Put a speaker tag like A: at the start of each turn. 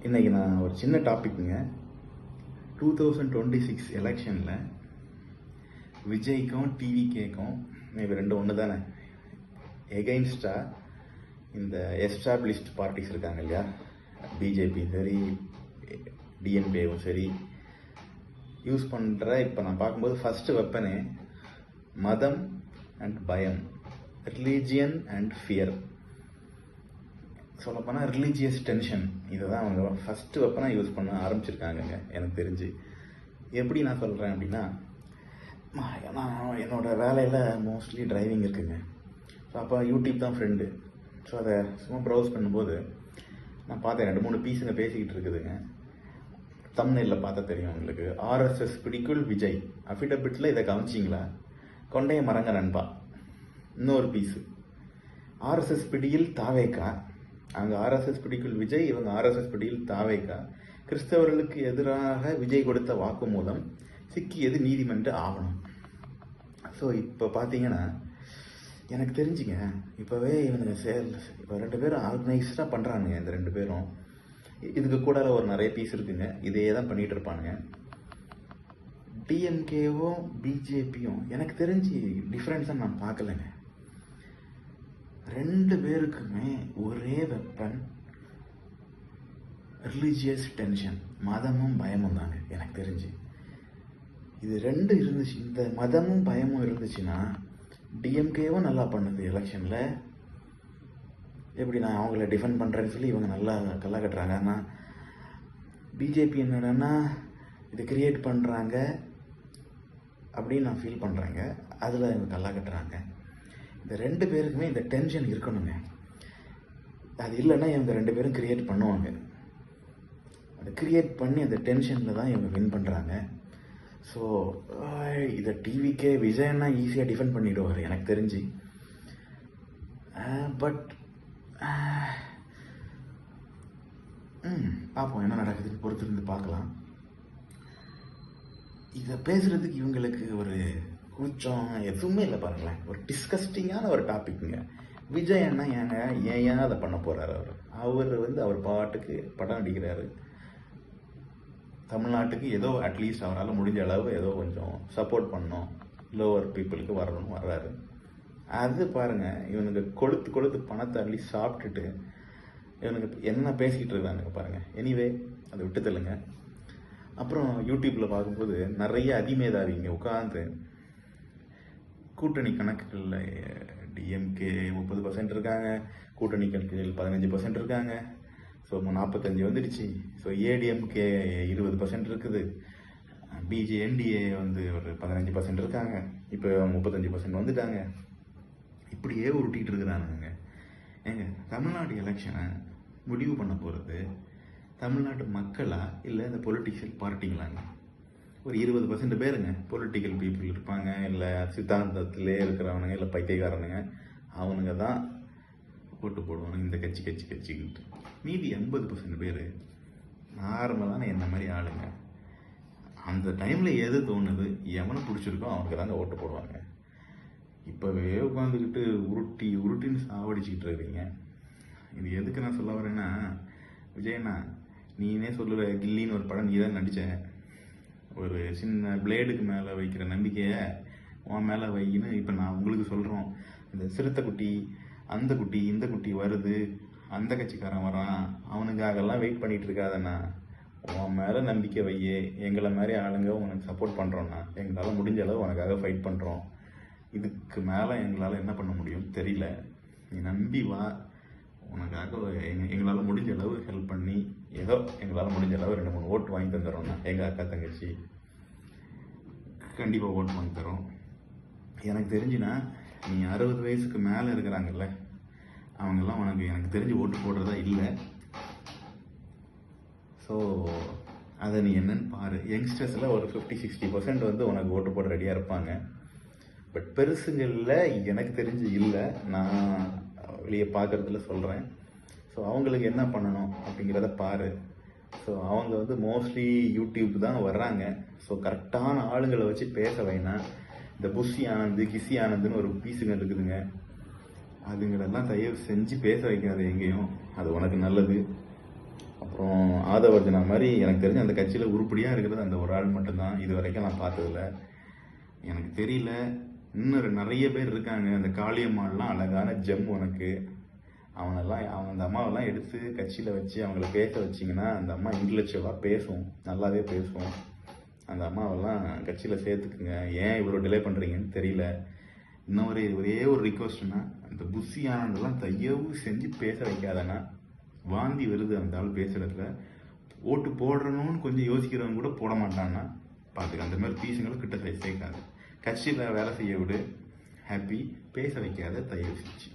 A: இன்றைக்கி நான் ஒரு சின்ன டாபிக்ங்க டூ தௌசண்ட் டுவெண்ட்டி சிக்ஸ் எலெக்ஷனில் விஜய்க்கும் டிவிகேக்கும் இது ரெண்டும் ஒன்று தானே எகெயின்ஸ்டாக இந்த எஸ்டாப்ளிஷ்ட் பார்ட்டிஸ் இருக்காங்க இல்லையா? பிஜேபி சரி டிஎன்பேவும் சரி. யூஸ் பண்ணுற இப்போ நான் பார்க்கும்போது ஃபஸ்ட்டு வெப்பனே மதம் அண்ட் பயம் ரிலீஜியன் அண்ட் ஃபியர் சொல்லப்போனால் ரிலீஜியஸ் டென்ஷன் இதை தான் அவங்க ஃபஸ்ட்டு வெப்பனாக யூஸ் பண்ண ஆரம்பிச்சிருக்காங்கங்க எனக்கு தெரிஞ்சு. எப்படி நான் சொல்கிறேன் அப்படின்னா நான் என்னோடய வேலையில் மோஸ்ட்லி டிரைவிங் இருக்குங்க. ஸோ அப்போ யூடியூப் தான் ஃப்ரெண்டு ஸோ அதை சும்மா ப்ரௌஸ் பண்ணும்போது நான் பார்த்தேன் ரெண்டு மூணு பீஸுங்க பேசிக்கிட்டு இருக்குதுங்க. தம்னையில் பார்த்தா தெரியும் உங்களுக்கு. ஆர்எஸ்எஸ் பிடிக்குள் விஜய் அஃபிடபிட்டில் இதை கவனிச்சிங்களா? கொண்டைய மரங்க நண்பா. இன்னொரு பீஸு ஆர்எஸ்எஸ் பிடியில் தாவேக்கா அங்கே ஆர்எஸ்எஸ் பிடிக்குள் விஜய் இவங்க ஆர்எஸ்எஸ் பிடியில் தாவேக்கா கிறிஸ்தவர்களுக்கு எதிராக விஜய் கொடுத்த வாக்குமூலம் சிக்கியது நீதிமன்ற ஆவணம். ஸோ இப்போ பார்த்தீங்கன்னா எனக்கு தெரிஞ்சுங்க இப்போவே இவங்க சேல் இப்போ ரெண்டு பேரும் ஆர்கனைஸ்டாக பண்ணுறானுங்க இந்த ரெண்டு பேரும். இதுக்கு கூட ஒரு நிறைய பீஸ் இருக்குங்க இதே தான் பண்ணிகிட்டு இருப்பானுங்க டிஎம்கேவும் பிஜேபியும் எனக்கு தெரிஞ்சு டிஃப்ரென்ஸாக நான் பார்க்கலைங்க. ரெண்டு பேருக்குமே ஒரே வெப்பன் ரிலீஜியஸ் டென்ஷன் மதமும் பயமும் தாங்க எனக்கு தெரிஞ்சு. இது ரெண்டு இருந்துச்சு. இந்த மதமும் பயமும் இருந்துச்சுன்னா டிஎம்கேவும் நல்லா பண்ணுது எலெக்ஷனில் எப்படி நான் அவங்கள டிஃபெண்ட் பண்ணுறேன்னு சொல்லி இவங்க நல்லா கல்லா கட்டுறாங்க. ஆனால் பிஜேபி என்னடான்னா இதை கிரியேட் பண்ணுறாங்க அப்படின்னு நான் ஃபீல் பண்ணுறேங்க அதில் இவங்க கல்லா கட்டுறாங்க. இந்த ரெண்டு பேருக்குமே இந்த டென்ஷன் இருக்கணுங்க அது இல்லைன்னா இவங்க ரெண்டு பேரும் கிரியேட் பண்ணுவாங்க. அதை கிரியேட் பண்ணி அந்த டென்ஷனில் தான் இவங்க வின் பண்ணுறாங்க ஸோ இதை டிவிக்கே விஜயன்னா ஈஸியாக டிஃபெண்ட் பண்ணிவிடுவார் எனக்கு தெரிஞ்சு. பட் ம் பார்ப்போம் என்ன நடக்குதுன்னு பொறுத்திருந்து பார்க்கலாம். இதை பேசுகிறதுக்கு இவங்களுக்கு ஒரு கொஞ்சம் எதுவுமே இல்லை பாருங்களேன். ஒரு டிஸ்கஸ்டிங்கான ஒரு டாபிக்ங்க விஜய் அண்ணா ஏங்க ஏன் ஏன் அதை பண்ண போகிறாரு அவர்? அவர் வந்து அவர் பாட்டுக்கு படம் அடிக்கிறாரு தமிழ்நாட்டுக்கு ஏதோ அட்லீஸ்ட் அவரால் முடிஞ்ச அளவு ஏதோ கொஞ்சம் சப்போர்ட் பண்ணோம் லோவர் பீப்புளுக்கு வரணும்னு வர்றாரு. அது பாருங்க இவனுக்கு கொளுத்து கொளுத்து பணத்தை அள்ளி சாப்பிட்டுட்டு இவனுக்கு என்ன பேசிக்கிட்டு இருக்கானுங்க பாருங்கள் எனிவே அதை விட்டு தள்ளுங்க. அப்புறம் யூடியூப்பில் பார்க்கும்போது நிறைய அதிமேதாவிங்க உட்காந்து கூட்டணி கணக்குகளில் டிஎம்கே முப்பது பர்சன்ட் இருக்காங்க கூட்டணி கணக்குகள் பதினஞ்சு பர்சன்ட் இருக்காங்க. ஸோ நாற்பத்தஞ்சு வந்துடுச்சு. ஸோ ஏடிஎம்கே இருபது பர்சன்ட் இருக்குது. பிஜே என்டிஏ வந்து ஒரு பதினஞ்சு பர்சன்ட் இருக்காங்க. இப்போ முப்பத்தஞ்சு பர்சன்ட் வந்துட்டாங்க. இப்படியே உருட்டிகிட்டு இருக்கிறானுங்க. ஏங்க தமிழ்நாடு எலெக்ஷனை முடிவு பண்ண போகிறது தமிழ்நாட்டு மக்களா இல்லை இந்த பொலிட்டிக்கல் பார்ட்டிங்களாங்க ஒரு இருபது பர்சன்ட் பேருங்க. பொலிட்டிக்கல் பீப்புள் இருப்பாங்க இல்லை சித்தாந்தத்திலே இருக்கிறவனுங்க இல்லை பைத்தியக்காரனுங்க அவனுங்க தான் ஓட்டு போடுவானுங்க இந்த கட்சி கட்சி கட்சிக்கிட்டு மீதி எண்பது பர்சன்ட் பேர் நார்மலான என்ன மாதிரி ஆளுங்க. அந்த டைமில் எது தோணுது எவனை பிடிச்சிருக்கோ அவனுக்கு தாங்க ஓட்டு போடுவாங்க. இப்போவே உட்காந்துக்கிட்டு உருட்டி உருட்டின்னு சாவடிச்சுக்கிட்டு இருக்கிறீங்க. இது எதுக்கு நான் சொல்ல வரேன்னா விஜயண்ணா நீனே சொல்லுற கில்லின்னு ஒரு படம் நீ தான் நடித்தேன் ஒரு சின்ன பிளேடுக்கு மேலே வைக்கிற நம்பிக்கையை உன் மேலே வைன்னு இப்போ நான் உங்களுக்கு சொல்கிறோம் இந்த சிறுத்தை குட்டி அந்த குட்டி இந்த குட்டி வருது அந்த கட்சிக்காரன் வரான் அவனுக்காகலாம் வெயிட் பண்ணிகிட்டு இருக்காதண்ணா. உன் மேலே நம்பிக்கை வையே எங்களை மாதிரி ஆளுங்க உனக்கு சப்போர்ட் பண்ணுறோண்ணா எங்களால் முடிஞ்ச அளவு உனக்காக ஃபைட் பண்ணுறோம் இதுக்கு மேலே எங்களால் என்ன பண்ண முடியும் தெரியல. நீ நம்பி வா. உனக்காக எங் எங்களால் முடிஞ்ச அளவு ஹெல்ப் பண்ணி ஏதோ எங்களால் முடிஞ்ச அளவு ரெண்டு மூணு ஓட்டு வாங்கி தந்துடுறோம்ண்ணா எங்கள் அக்கா தங்கச்சி கண்டிப்பாக ஓட்டு வாங்கி தரோம் எனக்கு தெரிஞ்சுனா நீ அறுபது வயசுக்கு மேலே இருக்கிறாங்கல்ல அவங்கெல்லாம் உனக்கு எனக்கு தெரிஞ்சு ஓட்டு போடுறதா இல்லை. ஸோ அதை நீ என்னன்னு பாரு. யங்ஸ்டர்ஸில் ஒரு ஃபிஃப்டி சிக்ஸ்டி பர்சன்ட் வந்து உனக்கு ஓட்டு போட ரெடியாக இருப்பாங்க. பட் பெருசுங்களில் எனக்கு தெரிஞ்சு இல்லை. நான் வெளியே பார்க்குறதுல சொல்கிறேன் ஸோ அவங்களுக்கு என்ன பண்ணணும் அப்படிங்கிறத பாரு. ஸோ அவங்க வந்து மோஸ்ட்லி யூடியூப் தான் வர்றாங்க. ஸோ கரெக்டான ஆளுங்களை வச்சு பேச வேணாம் இந்த புஷி ஆனந்து கிசி ஆனந்துன்னு ஒரு பீஸுங்க இருக்குதுங்க. அதுங்களெல்லாம் தயவு செஞ்சு பேச வைக்காது எங்கேயும். அது உனக்கு நல்லது. அப்புறம் ஆதவர்ஜனா மாதிரி எனக்கு தெரிஞ்ச அந்த கட்சியில் உருப்படியாக இருக்கிறது அந்த ஒரு ஆள் மட்டும்தான். இது வரைக்கும் நான் பார்த்ததில்ல. எனக்கு தெரியல. இன்னும் நிறைய பேர் இருக்காங்க. அந்த காளியம்மாள்லாம் அழகான ஜெம் உனக்கு. அவனெல்லாம் அவன் அந்த அம்மாவெல்லாம் எடுத்து கட்சியில் வச்சு அவங்கள பேச வச்சிங்கன்னா அந்த அம்மா இன்டலெக்சுவலாக பேசும். நல்லாவே பேசும். அந்த அம்மாவெல்லாம் கட்சியில் சேர்த்துக்குங்க. ஏன் இவ்வளோ டிலே பண்ணுறீங்கன்னு தெரியல. இன்னும் ஒரு ஒரே ஒரு ரிக்வஸ்ட்னா அந்த புஷி ஆனந்தெல்லாம் தயவு செஞ்சு பேச வைக்காதனா வாந்தி வருது அந்த ஆள் பேசுகிறதுல ஓட்டு போடணும்னு கொஞ்சம் யோசிக்கிறவங்க கூட போட மாட்டான்னா பார்த்துக்க அந்த மாதிரி பீஸுங்களை கிட்ட சேர்க்காது. கட்சியில் வேலை செய்ய விடு. ஹாப்பி பேச வைக்காத தயவு செஞ்சு.